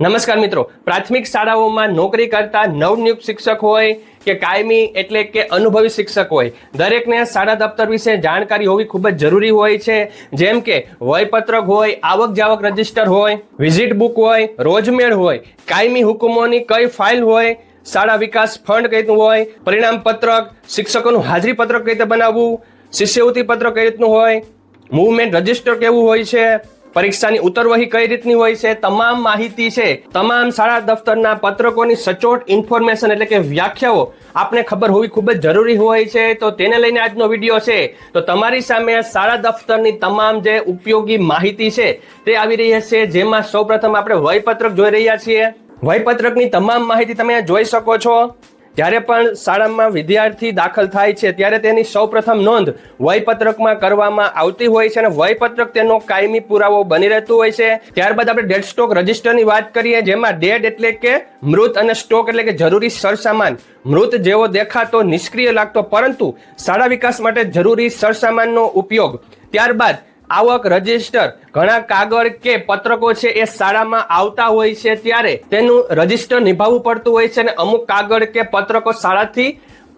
નમસ્કાર મિત્રો. પ્રાથમિક શાળાઓમાં નોકરી કરતા નવનિયુક્ત શિક્ષક હોય કે કાયમી એટલે કે અનુભવી શિક્ષક હોય, દરેકને શાળા દફતર વિશે જાણકારી હોવી ખૂબ જ જરૂરી હોય છે. જેમ કે વયપત્રક હોય આવક જાવક રજિસ્ટર હોય, વિઝિટ બુક હોય, રોજમેળ હોય, કાયમી હુકમોની કઈ ફાઇલ હોય, શાળા વિકાસ ફંડ કઈ રીતનું હોય, પરિણામ પત્રક, શિક્ષકોનું હાજરી પત્રક કઈ રીતે બનાવવું, શિષ્યવૃત્તિ પત્રક કઈ રીતનું હોય, મૂવમેન્ટ રજિસ્ટર કેવું હોય છે પરીક્ષાની ઉત્તરવહી કઈ રીતની હોય છે? તમામ માહિતી છે. તમામ શાળા દફતરના પત્રકોની સચોટ ઇન્ફોર્મેશન એટલે કે વ્યાખ્યાઓ આપને ખબર હોવી ખૂબ જ જરૂરી હોય છે. તો તેને લઈને આજનો વીડિયો છે. તો તમારી સામે શાળા દફતરની તમામ જે ઉપયોગી માહિતી છે તે આવી રહી છે જેમાં સૌપ્રથમ આપણે વયપત્રક જોઈ રહ્યા છીએ. વયપત્રકની તમામ માહિતી તમે જોઈ શકો છો. જ્યારે પણ શાળામાં વિદ્યાર્થી દાખલ થાય છે. ત્યારે તેની સૌપ્રથમ નોંધ વયપત્રકમાં કરવામાં આવતી હોય છે અને વયપત્રક તેનો કાયમી પુરાવો બની રહેતું હોય છે. ત્યારબાદ આપણે ડેડ સ્ટોક રજિસ્ટરની વાત કરીએ, જેમાં ડેડ એટલે કે મૃત અને સ્ટોક એટલે કે જરૂરી સરસામાન. મૃત જેવો દેખાતો નિષ્ક્રિય લાગતો, પરંતુ શાળા વિકાસ માટે જરૂરી સરસામાનનો ઉપયોગ. ત્યારબાદ આવક રજિસ્ટર. ઘણા કાગળ કે પત્રકો છે એ શાળામાં આવતા હોય છે ત્યારે તેનું રજિસ્ટર નિભાવવું પડતું હોય છે અને અમુક કાગળ કે પત્રકો શાળાથી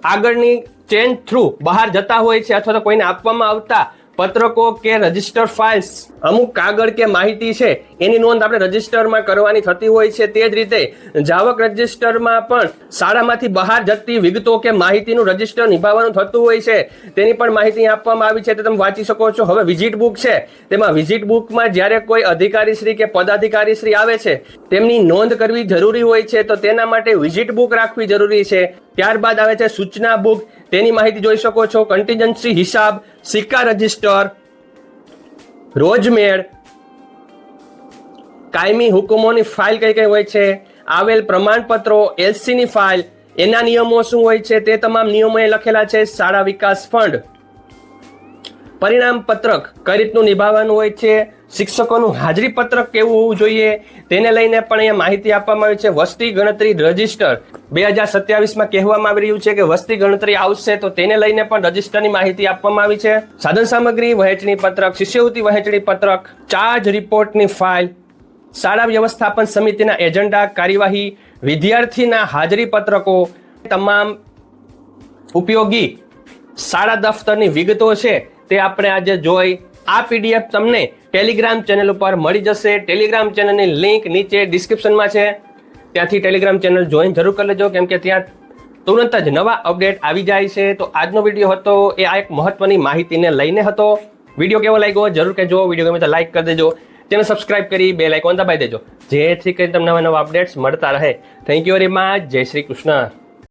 આગળની ચેન થ્રુ બહાર જતા હોય છે અથવા તો કોઈને આપવામાં આવતા પત્રકો કે રજિસ્ટર ફાઇલ્સ? અમુક કાગળ કે માહિતી છે, એની નોંધ આપણે રજિસ્ટરમાં કરવાની થતી હોય છે. તે જ રીતે જાવક રજિસ્ટરમાં પણ શાળામાંથી બહાર જતી વિગતો કે માહિતીનું રજિસ્ટર નિભાવવાનું થતું હોય છે. તેની પણ માહિતી આપવામાં આવી છે, તે તમે વાંચી શકો છો. હવે વિઝિટ બુક છે. તેમાં વિઝિટ બુકમાં જ્યારે કોઈ અધિકારીશ્રી કે પદાધિકારીશ્રી આવે છે, તેમની નોંધ કરવી જરૂરી હોય છે. તો તેના માટે વિઝિટ બુક રાખવી જરૂરી છે. ત્યારબાદ આવે છે સૂચના બુક. તેની માહિતી જોઈ શકો છો. કન્ટીજન્સી હિસાબ, સિક્કા રજિસ્ટર, રોજમેળ, કાયમી હુકમોની ફાઇલ કઈ કઈ હોય છે, આવેલ પ્રમાણપત્રો, એલસીની ફાઇલ, એના નિયમો શું હોય છે, તે તમામ નિયમો લખેલા છે શાળા વિકાસ ફંડ. પરિણામ પત્રક કઈ રીતનું નિભાવવાનું હોય છે? શિક્ષકોનું હાજરી પત્રક કેવું હોવું જોઈએ? તેને લઈને પણ અહીંયા માહિતી આપવામાં આવી છે. વસ્તી ગણતરી રજિસ્ટર બે હજાર સત્યાવીસમાં કહેવામાં આવી રહ્યું છે કે વસ્તી ગણતરી આવશે તો તેને લઈને પણ રજિસ્ટરની માહિતી આપવામાં આવી છે. સાધન સામગ્રી, વહેંચણી પત્રક, શિષ્યવૃત્તિ વહેંચણી પત્રક, ચાર્જ રિપોર્ટની ફાઇલ, શાળા વ્યવસ્થાપન સમિતિના એજન્ડા, કાર્યવાહી, વિદ્યાર્થીના હાજરી પત્રકો તમામ ઉપયોગી શાળા દફતરની વિગતો છે. તે આપણે આજે જોઈ. આ પીડીએફ તમને ટેલિગ્રામ ચેનલ ઉપર મળી જશે. ટેલિગ્રામ ચેનલની લિંક નીચે ડિસ્ક્રિપ્શનમાં છે. ત્યાંથી ટેલિગ્રામ ચેનલ જોઈન જરૂર કરી લેજો, કેમ કે ત્યાં તુરંત જ નવા અપડેટ આવી જાય છે. તો આજનો વીડિયો હતો, એ આ એક મહત્વની માહિતીને લઈને હતો. વીડિયો કેવો લાગ્યો? જરૂર કહેજો. વીડિયો ગમે તો લાઈક કરી દેજો. ચેનલ સબસ્ક્રાઇબ કરી, બે લાઇકોન દબાવી દેજો. જેથી કરીને તમને નવા અપડેટ્સ મળતા રહે. થેન્ક યુ વેરી મચ જય શ્રી કૃષ્ણ.